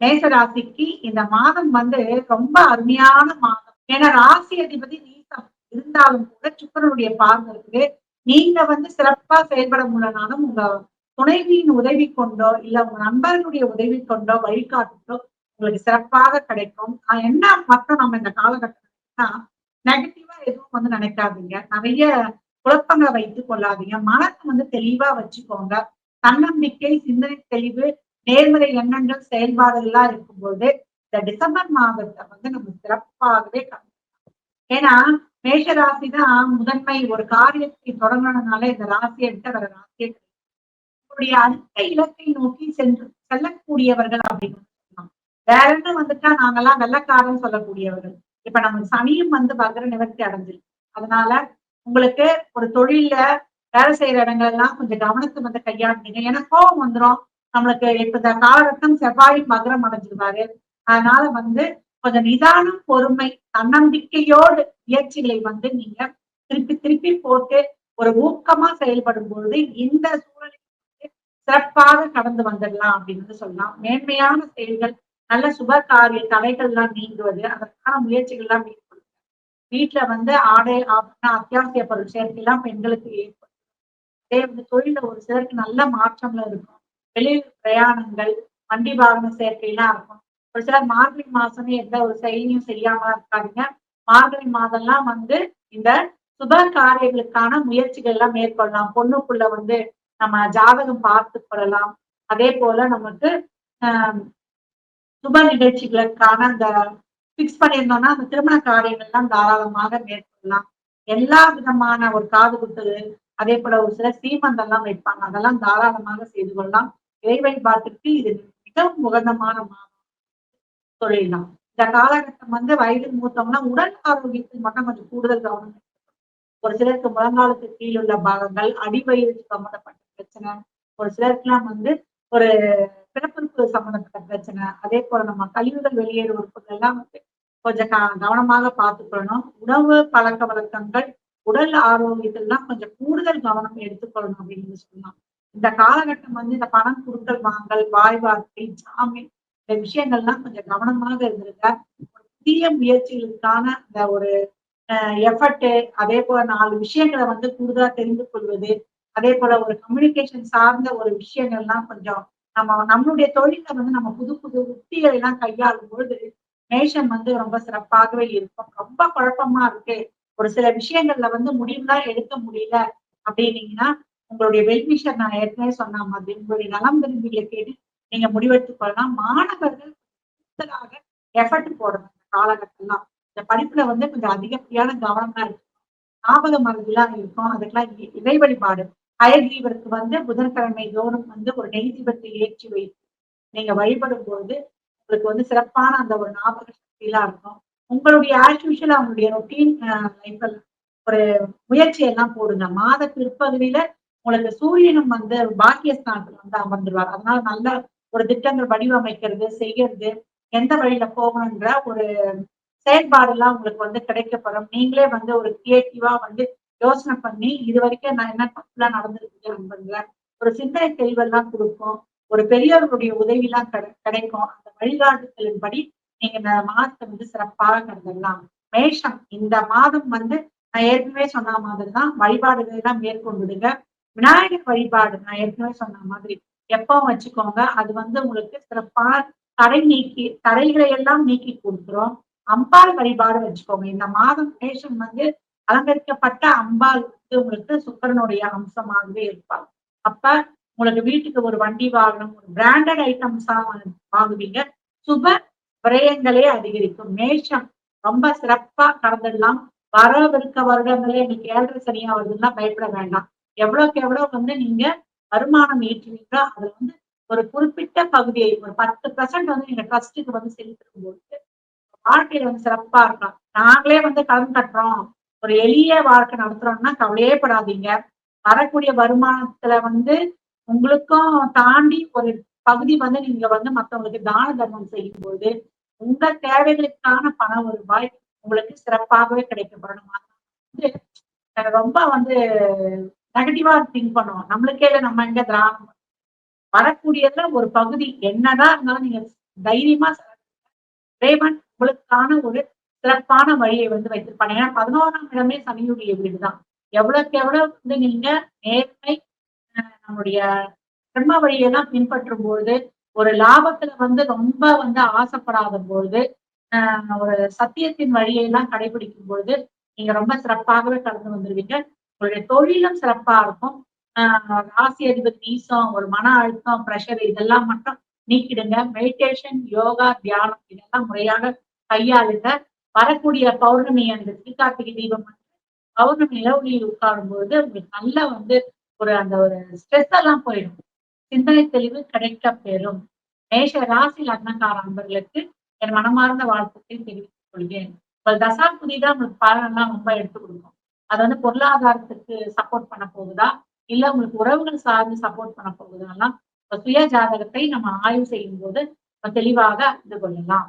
ராசிக்கு இந்த மாதம் வந்து ரொம்ப அருமையான மாதம். ஏன்னா ராசி அதிபதி நீசம் இருந்தாலும் கூட சுக்கரனுடைய பார்வை இருக்குது. நீங்க வந்து சிறப்பா செயல்பட முடியலனாலும் உங்க துணைவியின் உதவி கொண்டோ இல்ல உங்க நண்பர்களுடைய உதவி கொண்டோ வழிகாட்டோ உங்களுக்கு சிறப்பாக கிடைக்கும். என்ன மட்டும் நம்ம இந்த காலகட்டத்தில்னா நெகட்டிவா எதுவும் வந்து நினைக்காதீங்க. நிறைய குழப்பங்களை வைத்துக் கொள்ளாதீங்க. மனத்தை வந்து தெளிவா வச்சுக்கோங்க. தன்னம்பிக்கை சிந்தனை தெளிவு நேர்மறை எண்ணங்கள் செயல்பாடுகள்லாம் இருக்கும்போது இந்த டிசம்பர் மாதத்தை வந்து நம்ம சிறப்பாகவே ஏன்னா மேஷ ராசி தான் முதன்மை ஒரு காரியத்தை தொடங்கினால இந்த ராசியை விட்டு வர ராசியை உங்களுடைய அடுத்த இலக்கை நோக்கி சென்று செல்லக்கூடியவர்கள் அப்படின்னு சொல்லலாம் வேற என்ன வந்துட்டா நாங்கெல்லாம் வெள்ளக்காரன் சொல்லக்கூடியவர்கள். இப்ப நம்ம சனியும் வந்து வக்ர நிவர்த்தி அடைஞ்சிருக்கு. அதனால உங்களுக்கு ஒரு தொழில வேலை செய்யற இடங்கள் எல்லாம் கொஞ்சம் கவனத்தை வந்து கையாண்டீங்க ஏன்னா கோபம் வந்துடும் நம்மளுக்கு இப்ப இந்த காலகட்டம் செவ்வாய் மகரம் அடைஞ்சிருவாரு. அதனால வந்து கொஞ்சம் நிதானம் பொறுமை தன்னம்பிக்கையோடு முயற்சிகளை வந்து நீங்க திருப்பி திருப்பி போட்டு ஒரு ஊக்கமா செயல்படும் பொழுது இந்த சூழலை சிறப்பாக கடந்து வந்துடலாம் அப்படின்னு சொல்லலாம். மேன்மையான செயல்கள் நல்ல சுப காரிய தடைகள் எல்லாம் நீங்குவது அதற்கான முயற்சிகள் எல்லாம் மேற்கொள்ளுங்க வீட்டுல வந்து ஆடை ஆபரண அத்தியாவசிய பொருள் சேர்க்கை எல்லாம் பெண்களுக்கு ஏற்படும். அதே வந்து தொழில ஒரு சிலருக்கு நல்ல மாற்றம்ல இருக்கும். வெளியில் பிரயாணங்கள் வண்டி வாகன சேர்க்கை எல்லாம் இருக்கும். ஒரு சிலர் மார்கழி மாசமே எந்த ஒரு செயலியும் செய்யாம இருக்காதீங்க. மார்கழி மாதம்லாம் வந்து இந்த சுப காரியங்களுக்கான முயற்சிகள் எல்லாம் மேற்கொள்ளலாம். பொண்ணுக்குள்ள வந்து நம்ம ஜாதகம் பார்த்து கொள்ளலாம். அதே போல நமக்கு ஆஹ் சுப நிகழ்ச்சிகளுக்கான அந்த பிக்ஸ் பண்ணியிருந்தோம்னா அந்த திருமண காரியங்கள் எல்லாம் தாராளமாக மேற்கொள்ளலாம். எல்லா விதமான ஒரு காது குத்து அதே போல ஒரு சில சீமந்தம் எல்லாம் வைப்பாங்க. அதெல்லாம் தாராளமாக செய்து கொள்ளலாம். இறை வழிபாட்டுக்கு இது மிகவும் உகந்தமான மாதம் தொழிலாம் இந்த காலகட்டம் வந்து வயது மூத்தோம்னா உடல் ஆரோக்கியத்தில் மட்டும் கொஞ்சம் கூடுதல் கவனம் ஒரு சிலருக்கு முழங்காலுக்கு கீழ் உள்ள பாகங்கள் அடிவயிறு சம்பந்தப்பட்ட பிரச்சனை. ஒரு சிலருக்குலாம் வந்து ஒரு பிறப்பிற்கு சம்பந்தப்பட்ட பிரச்சனை. அதே போல நம்ம கழிவுகள் வெளியேறு உறுப்புகள் எல்லாம் வந்து கொஞ்சம் கவனமாக பார்த்துக்கொள்ளணும். உணவு பழக்க வழக்கங்கள் உடல் ஆரோக்கியத்திலாம் கொஞ்சம் கூடுதல் கவனம் எடுத்துக்கொள்ளணும் அப்படின்னு சொல்லலாம் இந்த காலகட்டம் வந்து இந்த பணம் குடுக்கல் வாங்கல் வாய் வார்த்தை ஜாமீன் இந்த விஷயங்கள்லாம் கொஞ்சம் கவனமாக இருந்திருக்க புதிய முயற்சிகளுக்கான இந்த ஒரு எஃபர்ட்டு அதே போல நாலு விஷயங்களை வந்து கூடுதலா தெரிந்து கொள்வது அதே போல ஒரு கம்யூனிகேஷன் சார்ந்த ஒரு விஷயங்கள்லாம் கொஞ்சம் நம்ம நம்மளுடைய தொழில வந்து நம்ம புது புது உத்திகளை எல்லாம் கையாளும் பொழுது மேஷம் வந்து ரொம்ப சிறப்பாகவே இருக்கும். ரொம்ப குழப்பமா இருக்கு. ஒரு சில விஷயங்கள்ல வந்து முடிவுலாம் எடுக்க முடியல அப்படின்னீங்கன்னா உங்களுடைய வெல்விஷர் நான் ஏற்கனவே சொன்ன மாதிரி உங்களுடைய நலம் விரும்பிகளை கேட்டு நீங்க முடிவெடுத்துக் கொள்ளலாம். மாணவர்கள் கூடுதலாக எஃபர்ட் போடணும் இந்த காலகட்டம்லாம். இந்த படிப்புல வந்து கொஞ்சம் அதிகப்படியான கவனமா இருக்கும் ஞாபக மருந்துலாம் இருக்கும். அதுக்கெல்லாம் இறை வழிபாடு. அயகிரீவருக்கு வந்து புதன்கிழமை தோறும் வந்து ஒரு நெய் தீபத்தை ஏற்றி வைத்து நீங்க வழிபடும் போது உங்களுக்கு வந்து சிறப்பான அந்த ஒரு ஞாபக சக்தியெல்லாம் இருக்கும். உங்களுடைய ஆஸ் அவங்களுடைய ரொட்டீன் லைஃப்ல ஒரு முயற்சி எல்லாம் போடுங்க. மாத பிற்பகுதியில உங்களுக்கு சூரியனும் வந்து பாக்கியஸ்தானத்துல வந்து அமர்ந்துருவார். அதனால நல்ல ஒரு திட்டங்கள் வடிவமைக்கிறது செய்யறது எந்த வழியில போகணுன்ற ஒரு செயல்பாடு எல்லாம் உங்களுக்கு வந்து கிடைக்கப்படும் நீங்களே வந்து ஒரு கிரியேட்டிவா வந்து யோசனை பண்ணி இது வரைக்கும் நான் என்ன தப்புலாம் நடந்திருக்கு நண்பர்கள ஒரு சிந்தனை தெளிவெல்லாம் கொடுக்கும் ஒரு பெரியவர்களுடைய உதவி எல்லாம் கிடைக்கும். அந்த வழிகாட்டுதலின்படி நீங்க இந்த மாதத்தை வந்து சிறப்பாக கருதலாம். மேஷம் இந்த மாதம் வந்து நான் ஏற்கனவே சொன்ன மாதிரி தான் வழிபாடுகளை எல்லாம் மேற்கொண்டுடுங்க. விநாயகர் வழிபாடு நான் ஏற்கனவே சொன்ன மாதிரி. எப்பவும் வச்சுக்கோங்க அது வந்து உங்களுக்கு சிறப்பான தடை நீக்கி தடைகளை எல்லாம் நீக்கி கொடுத்துரும். அம்பாள் வழிபாடு வச்சுக்கோங்க. இந்த மாதம் மேஷம் வந்து அலங்கரிக்கப்பட்ட அம்பாள் வந்து உங்களுக்கு சுக்கரனுடைய அம்சமாகவே இருப்பாங்க அப்ப உங்களுக்கு வீட்டுக்கு ஒரு வண்டி வாகனம் ஒரு பிராண்டட் ஐட்டம்ஸா வாங்குவீங்க. சுப விரயங்களே அதிகரிக்கும். மேஷம் ரொம்ப சிறப்பா கடந்துடலாம். வரவிருக்க வருடங்களே இன்னைக்கு ஏழரை சரியா வருதுன்னா பயப்பட வேண்டாம். எவ்வளவுக்கு எவ்வளவு வந்து நீங்க வருமானம் ஏற்றுவீங்களோ அதுல வந்து ஒரு குறிப்பிட்ட பகுதியை ஒரு பத்து பர்சன்ட் வந்து நீங்க ட்ரஸ்ட்டுக்கு வந்து செலுத்தும் போது வாழ்க்கையில வந்து சிறப்பா இருக்கலாம் நாங்களே வந்து கடன் கட்டுறோம். ஒரு எளிய வாழ்க்கை நடத்துறோம்னா கவலையே படாதீங்க. வரக்கூடிய வருமானத்துல வந்து உங்களுக்கும் தாண்டி ஒரு பகுதி வந்து நீங்க வந்து மத்தவங்களுக்கு தான தர்மம் செய்யும்போது உங்கள் உங்க தேவைகளுக்கான பண வருவாய் உங்களுக்கு சிறப்பாகவே கிடைக்கப்படணும் வந்து ரொம்ப வந்து நெகட்டிவா திங்க் பண்ணுவோம். நம்மளுக்கே நம்ம எங்க திராணம் வரக்கூடியதுல ஒரு பகுதி என்னதான் இருந்தாலும் நீங்க தைரியமா இறைவன் உங்களுக்கான ஒரு சிறப்பான வழியை வந்து வைத்திருப்பாங்க ஏன்னா பதினோராம் இடமே சனியுடைய வீடுதான். எவ்வளவுக்கு எவ்வளவு வந்து நீங்க நேர்மை நம்முடைய கர்ம வழியெல்லாம் பின்பற்றும் பொழுது ஒரு லாபத்துல வந்து ரொம்ப வந்து ஆசைப்படாத பொழுது ஆஹ் ஒரு சத்தியத்தின் வழியெல்லாம் கடைபிடிக்கும் பொழுது நீங்க ரொம்ப சிறப்பாகவே கடந்து வந்துருவீங்க. உங்களுடைய தொழிலும் சிறப்பா இருக்கும். ஆஹ் ராசி அதிபதி நீசம் ஒரு மன அழுத்தம் ப்ரெஷர் இதெல்லாம் மட்டும் நீக்கிடுங்க. மெடிடேஷன் யோகா தியானம் இதெல்லாம் முறையாக கையாளுங்க. வரக்கூடிய பௌர்ணமி அந்த திருக்கார்த்திகை தீபம் பௌர்ணமி நிலவுகளில் உட்காரும் பொழுது உங்களுக்கு நல்லா வந்து ஒரு அந்த ஒரு ஸ்ட்ரெஸ் எல்லாம் போயிடும். சிந்தனை தெளிவு கிடைக்க பெறும். மேஷ ராசி லக்னக்கார அன்பர்களுக்கு என் மனமார்ந்த வாழ்த்துக்களை தெரிவித்துக் கொள்கிறேன். உங்கள் தசா புதிதா உங்களுக்கு பலனெல்லாம் ரொம்ப எடுத்து கொடுக்கும். அது வந்து பொருளாதாரத்துக்கு சப்போர்ட் பண்ண போகுதா? இல்ல உங்களுக்கு உறவுகள் சார்ந்து சப்போர்ட் பண்ண போகுதா சுய ஜாதகத்தை நம்ம ஆய்வு செய்யும் போது தெளிவாக அறிந்து கொள்ளலாம்.